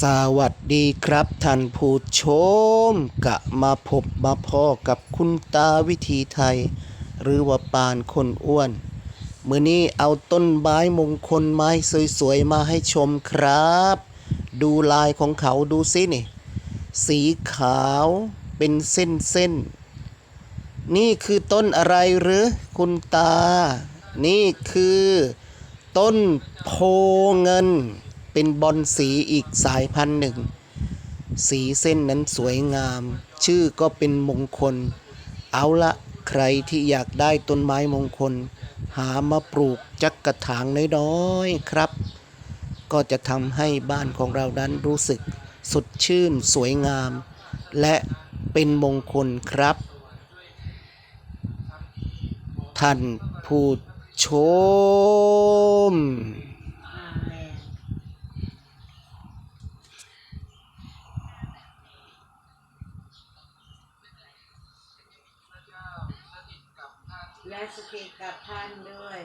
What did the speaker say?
สวัสดีครับท่านผู้ชมกะมาพบมาพ่อกับคุณตาวิธีไทย หรือว่าปานคนอ้วนมือนี้เอาต้นไม้มงคลไม้สวยๆมาให้ชมครับ ดูลายของเขาดูสินี่ สีขาวเป็นเส้นๆนี่คือต้นอะไรหรือคุณตา นี่คือ ต้นโพเงิน เป็นบอนสีอีกสายพันธุ์หนึ่ง สีเส้นนั้นสวยงาม ชื่อก็เป็นมงคล เอาละใครที่อยากได้ต้นไม้มงคล หามาปลูกจักกระถางน้อยๆครับ ก็จะทำให้บ้านของเรานั้นรู้สึกสดชื่นสวยงาม และเป็นมงคลครับ ท่านผู้ชม อาเมน และสถิตกับท่านด้วย